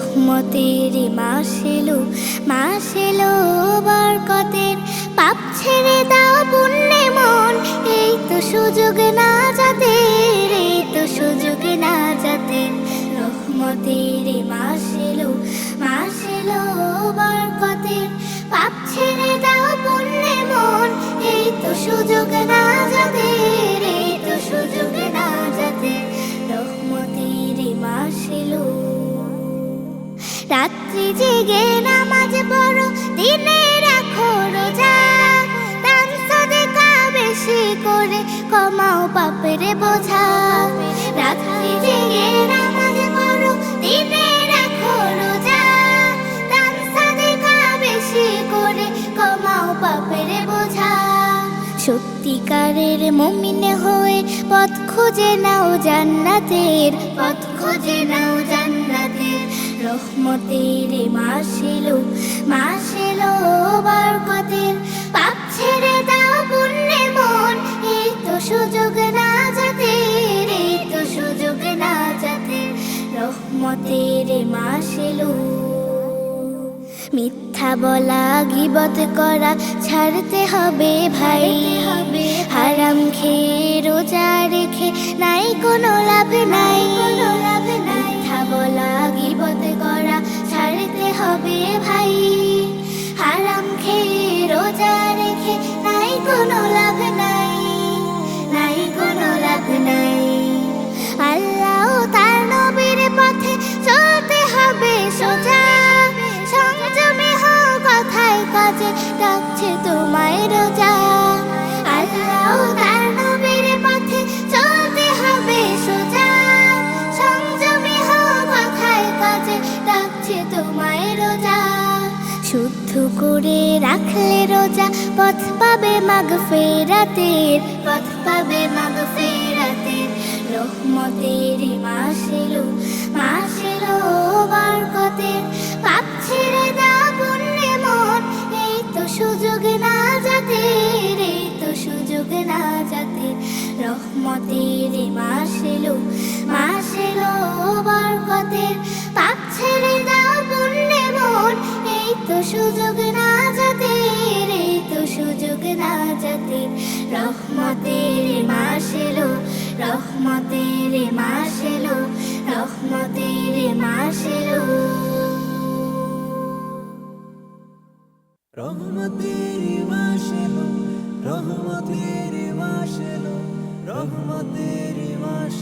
রহমতের মাস এলো মাস এলো বরকতের পাপ ছেড়ে দাও পুণ্যে মন। এই তো সুযোগ না যাতে এই তো সুযোগ না যাতে রহমতের মাস এলো বরকতের পাপ ছেড়ে দাও পুণ্যে মন। এই তো সুযোগ না জেগে নামাজ পড়ো, দিনে রাখো রোজা। দান সদেকা বেশি করে কমাও পাপের বোঝা। রাত্রি জেগে নামাজ পড়ো, দিনে রাখো রোজা। দান সদেকা বেশি করে কমাও পাপের বোঝা। সত্যিকারের মমিনে হয়ে পথ খুঁজে নাও জান্নাতের, পথ খুঁজে নাও জান্নাতের। রহমতের মাস এলো মাস এলো বরকতের পাপ ছেড়ে দাও পুণ্যে মন এই তো সুযোগ না যাদের এই তো সুযোগ না যাদের রহমতের মাস এলো মিথ্যা বলা গিবত করা ছাড়তে হবে ভাই। হবে হারাম খেয়ে রোজা রেখে নাই কোনো লাভ নাই কোনো লাভ নাই ডাকছে তোমায় রোজা। আল্লাহ তার নবীর পথে চলতে হবে সোজা। হও কথায় তোমায় রোজা। শুদ্ধ করে রাখলে রোজা, পথ পাবে মাগ ফেরাতের পথ পাবে মাগ ফেরাতের রহমতের মাস এলো মাস এলো বরকতের পাপ ছেড়ে দাও পুণ্যে মন, এই তো সুযোগ না যাদের এই তো সুযোগ না যাদের রহমতের মাস রহমতের মাস রহমতের মাস রহমতের মাস রহমতের মাস রহমতের মাস